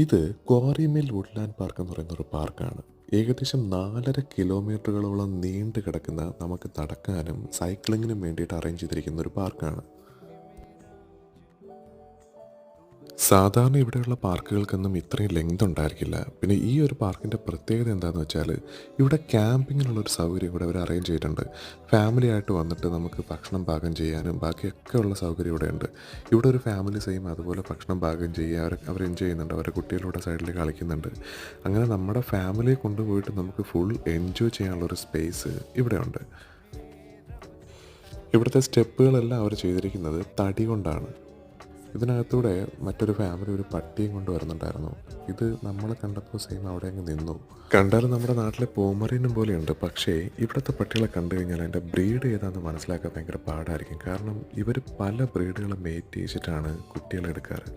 ഇത് ക്വാറിമിൽ Woodland park എന്ന് പറയുന്ന ഒരു പാർക്കാണ്. ഏകദേശം നാലര കിലോമീറ്ററുകളോളം നീണ്ടു കിടക്കുന്ന നമുക്ക് നടക്കാനും സൈക്ലിങ്ങിനും വേണ്ടിയിട്ട് അറേഞ്ച് ചെയ്തിരിക്കുന്ന ഒരു പാർക്കാണ്. സാധാരണ ഇവിടെയുള്ള പാർക്കുകൾക്കൊന്നും ഇത്രയും ലെങ്ത് ഉണ്ടായിരിക്കില്ല. പിന്നെ ഈ ഒരു പാർക്കിന്റെ പ്രത്യേകത എന്താണെന്ന് വെച്ചാൽ ഇവിടെ ക്യാമ്പിങ്ങിനുള്ള ഒരു സൗകര്യം ഇവിടെ അവർ അറേഞ്ച് ചെയ്തിട്ടുണ്ട്. ഫാമിലി ആയിട്ട് വന്നിട്ട് നമുക്ക് ഭക്ഷണം പാകം ചെയ്യാനും ബാക്കിയൊക്കെ ഉള്ള സൗകര്യം ഇവിടെ ഉണ്ട് ഇവിടെ ഒരു ഫാമിലി സെയിം അതുപോലെ ഭക്ഷണം പാകം ചെയ്യുക അവർ അവർ എൻജോയ് ചെയ്യുന്നുണ്ട് അവരുടെ കുട്ടികളുടെ സൈഡിൽ കളിക്കുന്നുണ്ട്. അങ്ങനെ നമ്മുടെ ഫാമിലിയെ കൊണ്ടുപോയിട്ട് നമുക്ക് ഫുൾ എൻജോയ് ചെയ്യാനുള്ളൊരു സ്പേസ് ഇവിടെയുണ്ട്. ഇവിടുത്തെ സ്റ്റെപ്പുകളെല്ലാം അവർ ചെയ്തിരിക്കുന്നത് തടി കൊണ്ടാണ്. ഇതിനകത്തൂടെ മറ്റൊരു ഫാമിലി ഒരു പട്ടിയും കൊണ്ട് വരുന്നുണ്ടായിരുന്നു ഇത് നമ്മൾ കണ്ടപ്പോൾ സെയിം അവിടെ അങ്ങ് നിന്നു. കണ്ടാലും നമ്മുടെ നാട്ടിലെ പോമറീനും പോലെയുണ്ട്. പക്ഷേ ഇവിടുത്തെ പട്ടികളെ കണ്ടു കഴിഞ്ഞാൽ അതിന്റെ ബ്രീഡ് ഏതാണെന്ന് മനസ്സിലാക്കാൻ ഭയങ്കര പാടായിരിക്കും. കാരണം ഇവർ പല ബ്രീഡുകളും മേറ്റ് ചെയ്യിച്ചിട്ടാണ് കുട്ടികളെ എടുക്കാറ്.